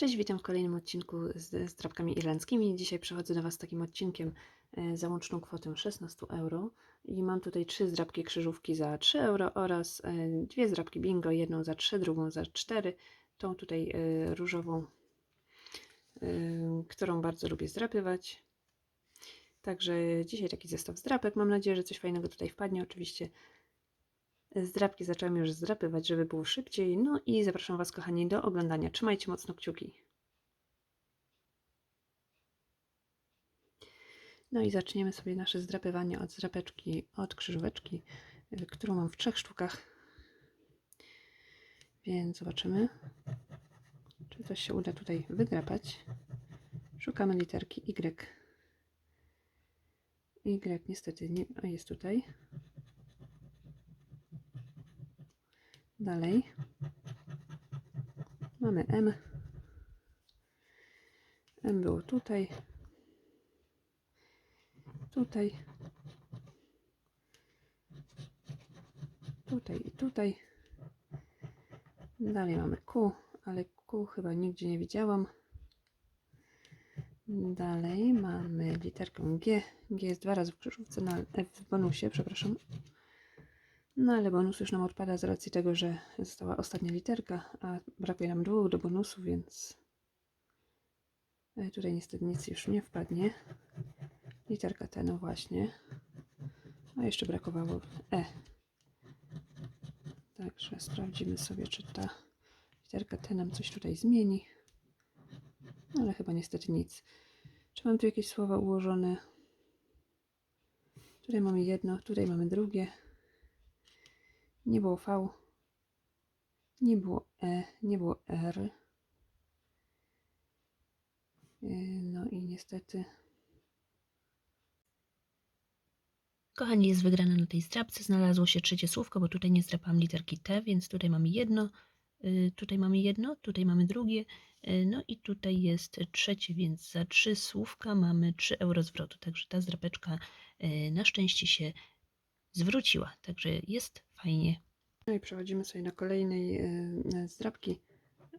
Cześć, witam w kolejnym odcinku z, z drapkami irlandzkimi. Dzisiaj przychodzę do Was z takim odcinkiem e, za łączną kwotę 16 euro. I mam tutaj trzy zdrapki krzyżówki za 3 euro oraz e, dwie zdrapki bingo, jedną za 3, drugą za 4. Tą tutaj e, różową, którą bardzo lubię zdrapywać. Także dzisiaj taki zestaw zdrapek. Mam nadzieję, że coś fajnego tutaj wpadnie. Oczywiście Zdrapki zacząłem już zdrapywać, żeby było szybciej. No i zapraszam Was, kochani, do oglądania. Trzymajcie mocno kciuki. No i zaczniemy sobie nasze zdrapywanie od zdrapeczki, od krzyżóweczki, y, którą mam w trzech sztukach. Więc zobaczymy, czy coś się uda tutaj wydrapać. Szukamy literki Y. Y niestety nie o, jest tutaj. Dalej mamy M. M było tutaj, tutaj, tutaj i tutaj. Dalej mamy Q, ale Q chyba nigdzie nie widziałam. Dalej mamy literkę G. G jest dwa razy w krzyżówce, na, w bonusie, przepraszam. No ale bonus już nam odpada z racji tego, że została ostatnia literka, a brakuje nam dwóch do bonusu, więc e, tutaj niestety nic już nie wpadnie. Literka T, no właśnie. A jeszcze brakowało E. Także sprawdzimy sobie, czy ta literka T nam coś tutaj zmieni. No, ale chyba niestety nic. Czy mam tu jakieś słowa ułożone? Tutaj mamy jedno, tutaj mamy drugie. Nie było V, nie było E, nie było R. Yy, No i niestety. Kochani, jest wygrana na tej zdrabce. Znalazło się trzecie słówko, bo tutaj nie zdrapałam literki T, więc tutaj mamy jedno, y, tutaj mamy jedno, tutaj mamy drugie, y, no i tutaj jest trzecie, więc za trzy słówka mamy 3 euro zwrotu. Także ta zdrapeczka y, na szczęście się zwróciła. Także jest fajnie. No i przechodzimy sobie do kolejnej yy, zdrapki,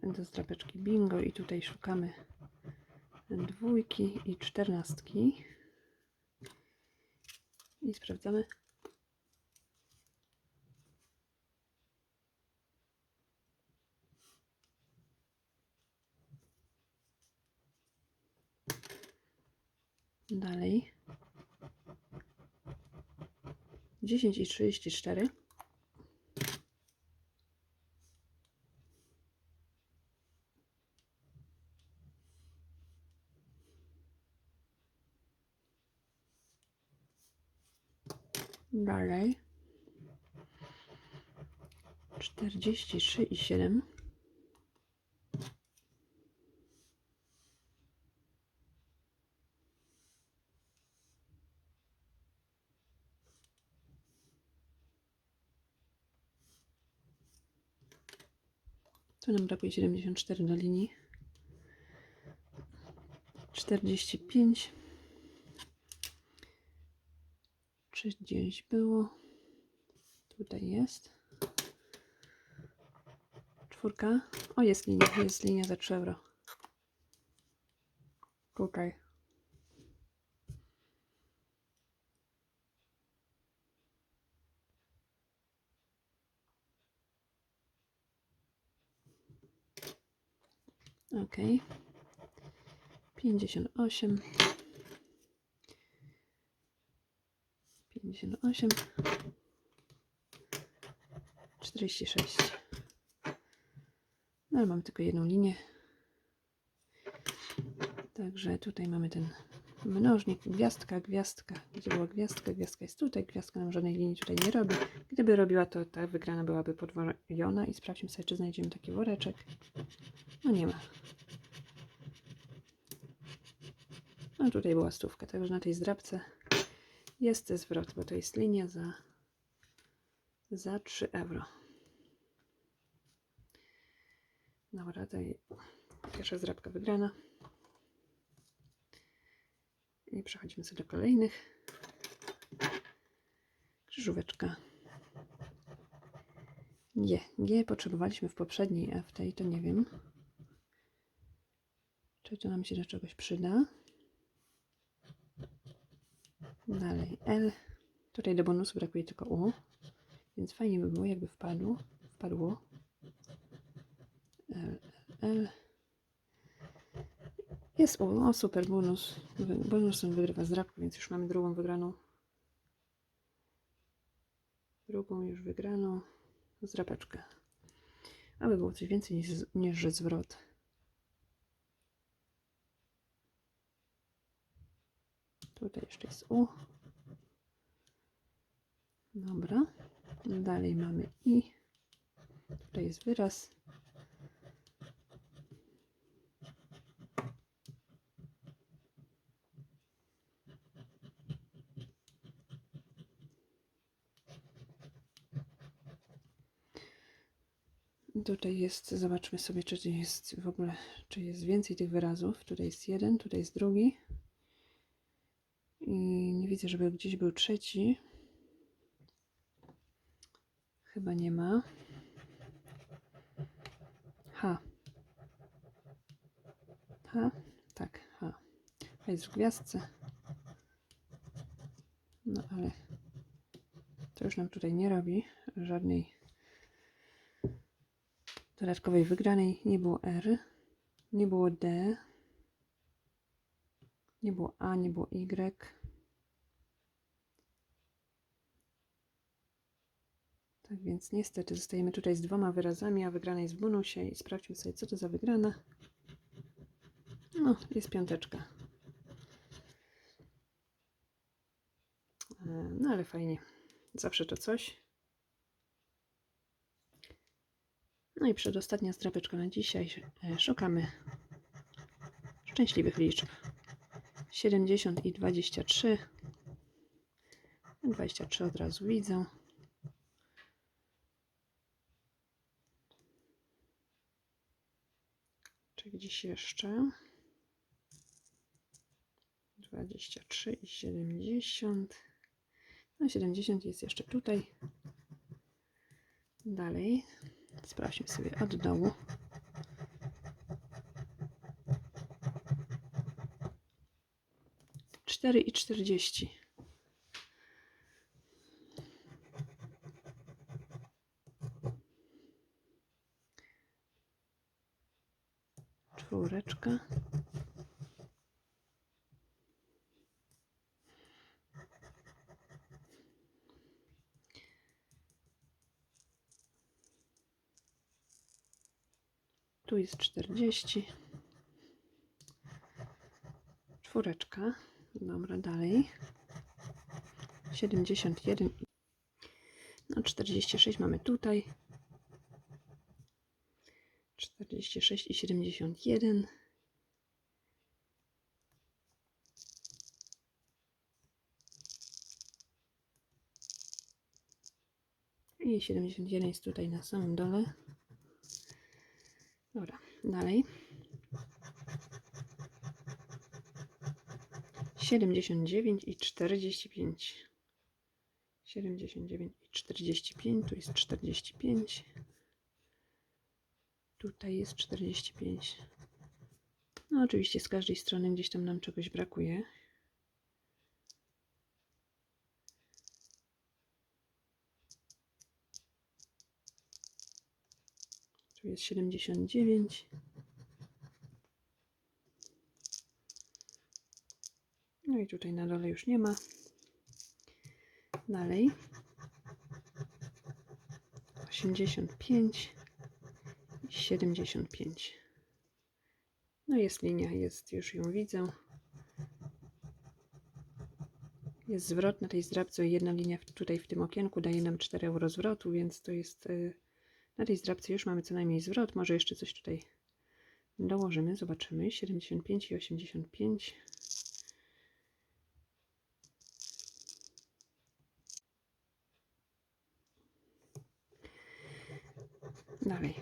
do zdrapeczki bingo i tutaj szukamy dwójki i czternastki. I sprawdzamy. Dalej. 10 i 34. Dalej. 43 i 7. Tu nam brakuje 74 do linii. 45. Czy gdzieś było? Tutaj jest. Czwórka. O, jest linia. Jest linia za 3 euro. Tutaj. Ok. 58. 58. 46. No ale mamy tylko jedną linię. Także tutaj mamy ten mnożnik, gwiazdka, gwiazdka. Gdzie była gwiazdka? Gwiazdka jest tutaj. Gwiazdka nam żadnej linii tutaj nie robi. Gdyby robiła, to ta wygrana byłaby podwojona. I sprawdźmy sobie, czy znajdziemy taki woreczek. No nie ma. No tutaj była stówka, także na tej zdrabce jest zwrot, bo to jest linia za, za 3 euro. Tutaj pierwsza zdrabka wygrana. I przechodzimy sobie do kolejnych. Krzyżóweczka. G. G potrzebowaliśmy w poprzedniej, a w tej to nie wiem. Czy to nam się do czegoś przyda? Dalej L. Tutaj do bonusu brakuje tylko U. Więc fajnie by było, jakby wpadł, wpadło. L, L. Jest. O, super, bonus. Bonusem wygrywa zdrabka, więc już mamy drugą wygraną. Drugą już wygraną zdrapeczkę. Aby było coś więcej niż, niż zwrot. Tutaj jeszcze jest U. Dobra. Dalej mamy I. Tutaj jest wyraz. Tutaj jest, zobaczmy sobie, czy jest w ogóle, czy jest więcej tych wyrazów. Tutaj jest jeden, tutaj jest drugi. I nie widzę, żeby gdzieś był trzeci. Chyba nie ma. H. H? Tak, H. H jest w gwiazdce. No ale to już nam tutaj nie robi żadnej dodatkowej wygranej. Nie było R, nie było D, nie było A, nie było Y. Tak więc niestety zostajemy tutaj z dwoma wyrazami, a wygrana jest w bonusie i sprawdźmy sobie, co to za wygrana. No, jest piąteczka. E, No ale fajnie. Zawsze to coś. No i przedostatnia zdrapeczka na dzisiaj. E, Szukamy szczęśliwych liczb. 70 i 23. 23 od razu widzę. Czy gdzieś jeszcze? 23 i 70. No 70 jest jeszcze tutaj. Dalej. Sprawdźmy sobie od dołu. Cztery i czterdzieści. Czwóreczka. Jest 40. Czwóreczka. Dobra, dalej. 71. No, 46 mamy tutaj. 46 i 71. I 71 jest tutaj na samym dole. Dalej. 79 i 45. 79 i 45, tu jest 45. Tutaj jest 45. No oczywiście z każdej strony gdzieś tam nam czegoś brakuje. Tu jest 79. No i tutaj na dole już nie ma. Dalej. 85 i 75. No jest linia, jest, już ją widzę. Jest zwrot na tej zdrabce. Jedna linia tutaj w tym okienku daje nam 4 euro zwrotu, więc to jest y, na tej zdrabce już mamy co najmniej zwrot. Może jeszcze coś tutaj dołożymy, zobaczymy. 75 i 85. Dalej.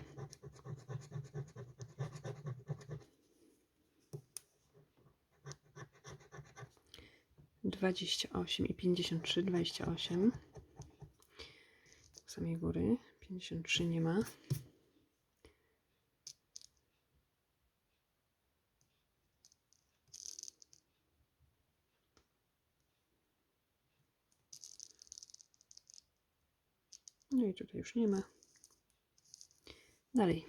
Dwadzieścia osiem i pięćdziesiąt trzy, dwadzieścia osiem. Z samej góry. 53 nie ma. No i tutaj już nie ma. Dalej.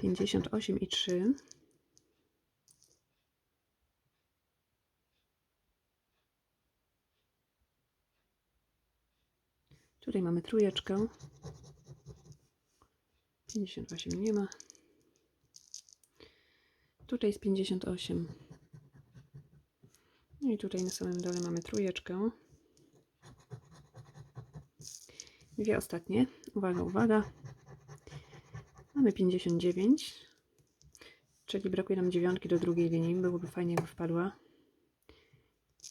58 i 3. Mamy trójeczkę. 58 nie ma. Tutaj jest 58. No i tutaj na samym dole mamy trójeczkę. Dwie ostatnie. Uwaga, uwaga. Mamy 59. Czyli brakuje nam dziewiątki do drugiej linii. Byłoby fajnie, jakby wpadła.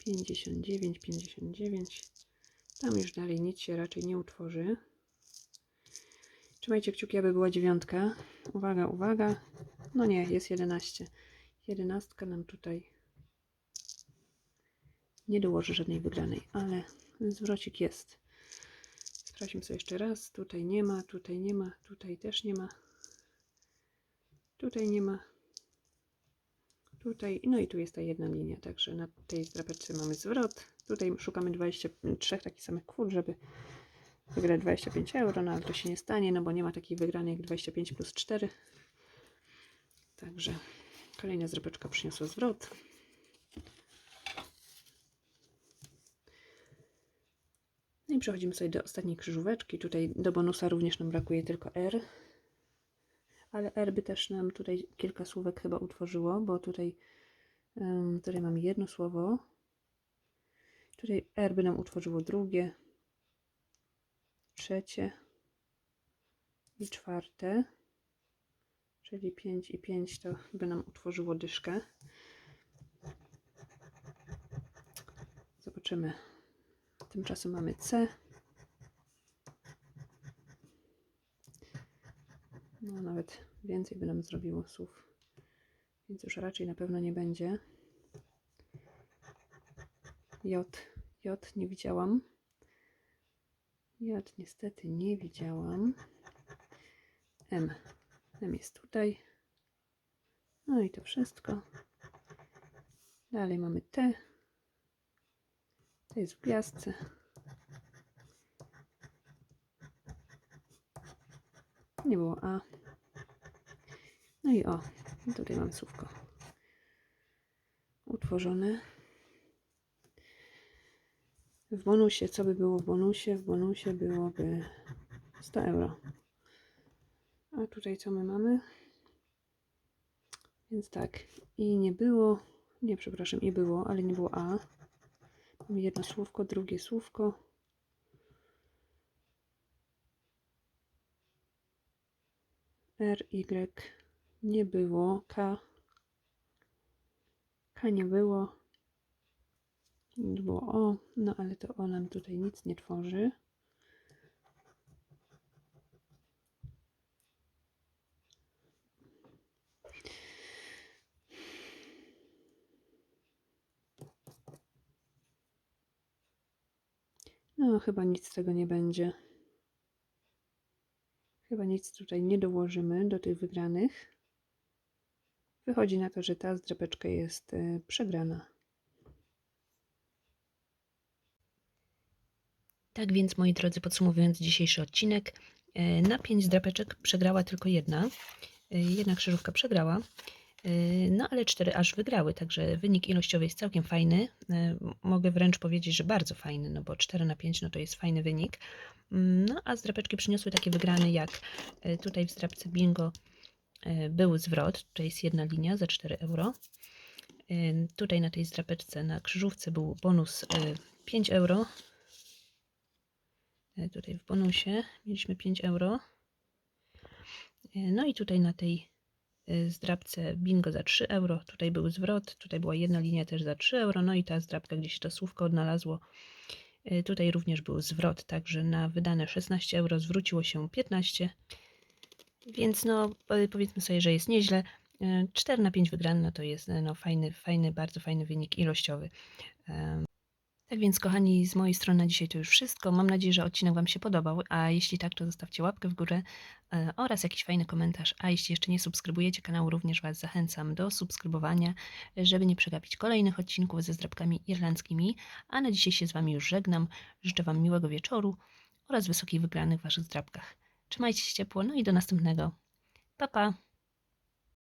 59, 59. Tam już dalej nic się raczej nie utworzy. Trzymajcie kciuki, aby była dziewiątka. Uwaga, uwaga. No nie, jest 11. Jedenastka nam tutaj nie dołoży żadnej wygranej, ale zwrocik jest. Sprawdźmy sobie jeszcze raz. Tutaj nie ma, tutaj nie ma, tutaj też nie ma. Tutaj nie ma. Tutaj, no i tu jest ta jedna linia, także na tej drapeczce mamy zwrot. Tutaj szukamy 23 takich samych kwot, żeby wygrać 25 euro, no ale to się nie stanie, no bo nie ma takiej wygranej jak 25 plus 4. Także kolejna drapeczka przyniosła zwrot. No i przechodzimy sobie do ostatniej krzyżóweczki. Tutaj do bonusa również nam brakuje tylko R. Ale R by też nam tutaj kilka słówek chyba utworzyło, bo tutaj, em, tutaj mamy jedno słowo. Tutaj R by nam utworzyło drugie, trzecie i czwarte. Czyli 5 i 5 to by nam utworzyło dyszkę. Zobaczymy. Tymczasem mamy C. No, nawet więcej by nam zrobiło słów. Więc już raczej na pewno nie będzie. J. J nie widziałam. J niestety nie widziałam. M. M jest tutaj. No i to wszystko. Dalej mamy T. To jest w gwiazdce. Nie było A. No i O. Tutaj mamy słówko utworzone. W bonusie, co by było w bonusie? W bonusie byłoby 100 euro. A tutaj co my mamy? Więc tak, i nie było, nie przepraszam, i było, ale nie było A. Mamy jedno słówko, drugie słówko. R, Y nie było, K. K nie było. Było O, no ale to O nam tutaj nic nie tworzy. No, chyba nic z tego nie będzie. Chyba nic tutaj nie dołożymy do tych wygranych. Wychodzi na to, że ta zdrapeczka jest e, przegrana. Tak więc, moi drodzy, podsumowując dzisiejszy odcinek, e, na 5 drapeczek przegrała tylko jedna. E, Jedna krzyżówka przegrała, no ale cztery aż wygrały, także wynik ilościowy jest całkiem fajny. Mogę wręcz powiedzieć, że bardzo fajny, no bo 4 na 5 no to jest fajny wynik. Mm, No a zdrapeczki przyniosły takie wygrane jak tutaj w zdrapce bingo był zwrot, to jest jedna linia za 4 euro. E, Tutaj na tej zdrapeczce na krzyżówce był bonus e, 5 euro. E, Tutaj w bonusie mieliśmy 5 euro. E, No i tutaj na tej e, zdrabce bingo za 3 euro. Tutaj był zwrot, tutaj była jedna linia też za 3 euro. No i ta zdrabka, gdzie się to słówko odnalazło, e, tutaj również był zwrot, także na wydane 16 euro zwróciło się 15. Więc no po- powiedzmy sobie, że jest nieźle. E, 4 na 5 wygrane no to jest e, no, fajny, fajny, bardzo fajny wynik ilościowy. Tak więc, kochani, z mojej strony na dzisiaj to już wszystko. Mam nadzieję, że odcinek Wam się podobał, a jeśli tak, to zostawcie łapkę w górę e, oraz jakiś fajny komentarz. A jeśli jeszcze nie subskrybujecie kanału, również Was zachęcam do subskrybowania, żeby nie przegapić kolejnych odcinków ze zdrabkami irlandzkimi. A na dzisiaj się z Wami już żegnam. Życzę Wam miłego wieczoru oraz wysokich wygranych w Waszych zdrabkach. Trzymajcie się ciepło, no i do następnego. Pa, pa!